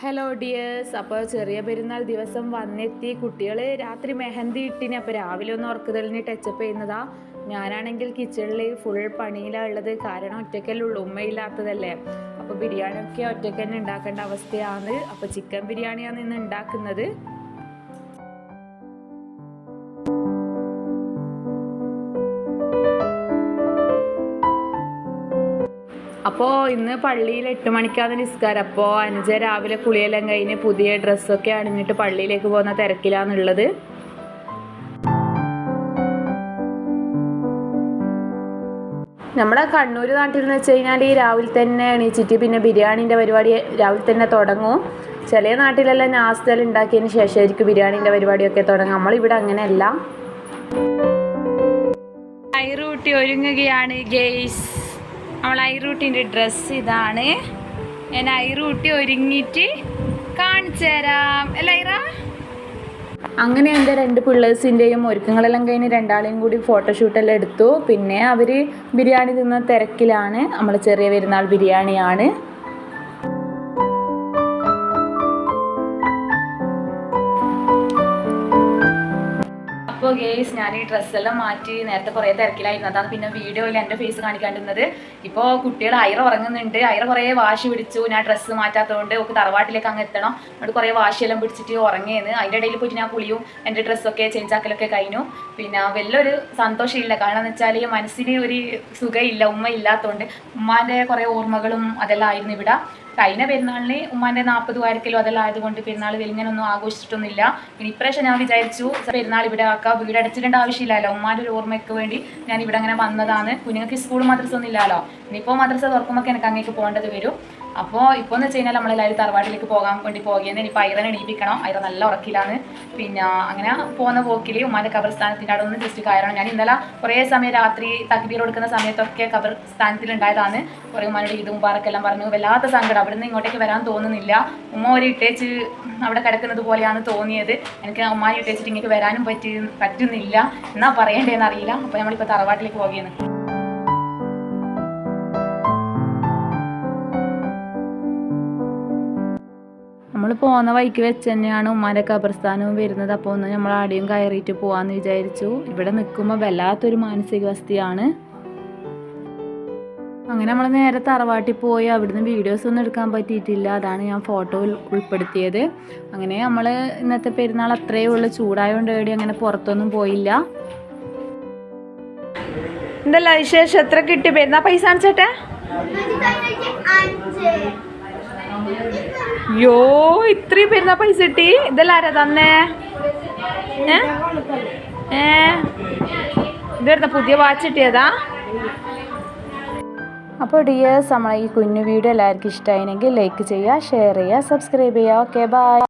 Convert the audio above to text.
Hello dears അപ്പോൾ ചെറിയ പെരുന്നാൾ ദിവസം വന്നെത്തി. കുട്ടികൾ രാത്രി മെഹന്തി ഇട്ടിന്. അപ്പോൾ രാവിലെ ഒന്ന് ഉറക്കുതലിന് ടച്ചപ്പ് ചെയ്യുന്നതാ. ഞാനാണെങ്കിൽ കിച്ചണിൽ ഫുൾ പണിയിലാണ് ഉള്ളത്. കാരണം ഒറ്റയ്ക്കല്ലേ ഉള്ളൂ. ഉമ്മയില്ലാത്തതല്ലേ അപ്പോൾ ബിരിയാണിയൊക്കെ ഒറ്റയ്ക്ക് തന്നെ ഉണ്ടാക്കേണ്ട അവസ്ഥയാണ്. അപ്പോൾ ചിക്കൻ ബിരിയാണിയാണ് ഇന്ന് ഉണ്ടാക്കുന്നത്. അപ്പോൾ ഇന്ന് പള്ളിയിൽ എട്ട് മണിക്കാണ് നിസ്കാരം. അപ്പോൾ അഞ്ച് രാവിലെ കുളിയെല്ലാം കഴിഞ്ഞ് പുതിയ ഡ്രസ്സൊക്കെ അണിഞ്ഞിട്ട് പള്ളിയിലേക്ക് പോകുന്ന തിരക്കിലാണുള്ളത്. നമ്മുടെ കണ്ണൂർ നാട്ടിൽ എന്ന് വെച്ച് കഴിഞ്ഞാൽ ഈ രാവിലെ തന്നെ എണീച്ചിട്ട് പിന്നെ ബിരിയാണീന്റെ പരിപാടി രാവിലെ തന്നെ തുടങ്ങും. ചില നാട്ടിലെല്ലാം നാസ്തൽ ഉണ്ടാക്കിയതിന് ശേഷമായിരിക്കും ബിരിയാണീന്റെ പരിപാടിയൊക്കെ തുടങ്ങും നമ്മളിവിടെ അങ്ങനെയല്ല. ഐറൂട്ടി ഒരുങ്ങുകയാണ് ഗെയ്സ്. അവൾ ഐറൂട്ടിന്റെ ഡ്രസ്സ് ഇതാണ്. ഞാൻ ഐറൂട്ടി ഒരുങ്ങിയിട്ട് കാണിച്ചു തരാം. അല്ല ഐറ? അങ്ങനെ എന്റെ രണ്ട് പിള്ളേഴ്സിന്റെയും ഒരുക്കങ്ങളെല്ലാം കഴിഞ്ഞ് രണ്ടാളെയും കൂടി ഫോട്ടോഷൂട്ടെല്ലാം എടുത്തു. പിന്നെ അവർ ബിരിയാണി തിന്ന തിരക്കിലാണ്. നമ്മൾ ചെറിയ പെരുന്നാൾ ബിരിയാണിയാണ്. അപ്പോൾ ഗേസ് ഞാൻ ഈ ഡ്രസ്സെല്ലാം മാറ്റി നേരത്തെ കുറേ തിരക്കിലായിരുന്നു. അതാണ് പിന്നെ വീഡിയോയിൽ എന്റെ ഫേസ് കാണിക്കാണ്ടിരുന്നത്. ഇപ്പോൾ കുട്ടികൾ അയറ ഉറങ്ങുന്നുണ്ട്. അയറ കുറേ വാശി പിടിച്ചു. ഞാൻ ഡ്രസ്സ് മാറ്റാത്തതുകൊണ്ട് ഒക്കെ തറവാട്ടിലേക്ക് അങ്ങ് എത്തണം. അവിടെ കുറേ വാശിയെല്ലാം പിടിച്ചിട്ട് ഉറങ്ങിയെന്ന് അതിന്റെ ഇടയിൽ പോയിട്ട് ഞാൻ കുളിയും എന്റെ ഡ്രസ്സൊക്കെ ചേഞ്ച് ആക്കലൊക്കെ കഴിഞ്ഞു. പിന്നെ വലിയൊരു സന്തോഷമില്ല. കാരണം എന്ന് വെച്ചാൽ മനസ്സിന് ഒരു സുഖമില്ല ഉമ്മ ഇല്ലാത്തതുകൊണ്ട് ഉമ്മാന്റെ കുറേ ഓർമ്മകളും അതെല്ലാം ആയിരുന്നു ഇവിടെ. കഴിഞ്ഞ പെരുന്നാളിന് ഉമ്മാന്റെ നാൽപ്പത് വാരക്കിലോ അതെല്ലാം ആയതുകൊണ്ട് പെരുന്നാൾ വലിങ്ങനൊന്നും ആഘോഷിച്ചിട്ടൊന്നുമില്ല. പിന്നെ ഇപ്രാവശ്യം ഞാൻ വിചാരിച്ചു പെരുന്നാൾ ഇവിടെ ആക്കാം വീട് അടച്ചിടേണ്ട ആവശ്യമില്ലല്ലോ. ഉമ്മാന്റെ ഒരു ഓർമ്മയ്ക്ക് വേണ്ടി ഞാൻ ഇവിടെ അങ്ങനെ വന്നതാണ്. കുഞ്ഞുങ്ങൾക്ക് സ്കൂൾ മാത്രം ഒന്നും ഇല്ലല്ലോ. ഇനിയിപ്പോൾ മദ്രസ തുറക്കുമ്പോൾ എനിക്ക് അങ്ങേക്ക് പോകേണ്ടത് വരും. അപ്പോൾ ഇപ്പോൾ എന്ന് വെച്ച് കഴിഞ്ഞാൽ നമ്മളെല്ലാവരും തറവാട്ടിലേക്ക് പോകാൻ വേണ്ടി പോകുകയെന്ന് ഇനിയിപ്പോൾ ഐറനെ എണീപ്പിക്കണം. ഐറ നല്ല ഉറക്കിലാണ്. പിന്നെ അങ്ങനെ പോകുന്ന പോക്കിൽ ഉമ്മാന്റെ ഖബർസ്ഥാനത്തിന്റെ അവിടെ ഒന്ന് ജസ്റ്റ് കയറണം. ഞാൻ ഇന്നലെ കുറേ സമയം രാത്രി തക്ബീർ കൊടുക്കുന്ന സമയത്തൊക്കെ ഖബർസ്ഥാനത്തിൽ ഉണ്ടായതാണ്. കുറേ ഉമ്മാനോട് ഇത് മുബാറക്കെല്ലാം പറഞ്ഞു. വല്ലാത്ത സങ്കടം. അവിടെ നിന്ന് ഇങ്ങോട്ടേക്ക് വരാൻ തോന്നുന്നില്ല. ഉമ്മ ഒരു ഇട്ടേച്ച് അവിടെ കിടക്കുന്നത് പോലെയാണ് തോന്നിയത്. എനിക്ക് ഉമ്മാനെ ഇട്ടേച്ചിട്ട് ഇങ്ങേക്ക് വരാനും പറ്റി പറ്റുന്നില്ല. എന്നാ പറയേണ്ടതെന്ന് അറിയില്ല. അപ്പോൾ നമ്മളിപ്പോൾ തറവാട്ടിലേക്ക് പോകുകയാണ് നമ്മൾ പോകുന്ന വഴിക്ക് വെച്ച് തന്നെയാണ് ഉമ്മാന്റെ കബർസ്ഥാനവും വരുന്നത്. അപ്പോൾ ഒന്ന് നമ്മൾ ആടെയും കയറിയിട്ട് പോകാമെന്ന് വിചാരിച്ചു. ഇവിടെ നിൽക്കുമ്പോൾ വല്ലാത്തൊരു മാനസികാവസ്ഥയാണ്. അങ്ങനെ നമ്മൾ നേരെ തറവാട്ടിൽ പോയി അവിടുന്ന് വീഡിയോസ് ഒന്നും എടുക്കാൻ പറ്റിയിട്ടില്ല. അതാണ് ഞാൻ ഫോട്ടോ ഉൾപ്പെടുത്തിയത്. അങ്ങനെ നമ്മൾ ഇന്നത്തെ പെരുന്നാൾ അത്രയേ ഉള്ളൂ. ചൂടായതുകൊണ്ട് വേണ്ടി അങ്ങനെ പുറത്തൊന്നും പോയില്ല. എന്തല്ല വിശേഷം? എത്ര കിട്ടി പെരുന്നാൾ? പൈസ കാണിച്ചേട്ടെ? യോ ഇത്രയും പേരുന്ന പൈസ കിട്ടി. ഇതെല്ലാം ആരാ തന്നേ? ഏ? ഇതെടുത്ത പുതിയ വാച്ച് കിട്ടിയതാ? അപ്പോൾ ഡിയേഴ്സ് നമ്മളെ ഈ കുഞ്ഞു വീഡിയോ എല്ലാവർക്കും ഇഷ്ടമായിരുന്നെങ്കിൽ ലൈക്ക് ചെയ്യുക ഷെയർ ചെയ്യുക സബ്സ്ക്രൈബ് ചെയ്യുക. Okay bye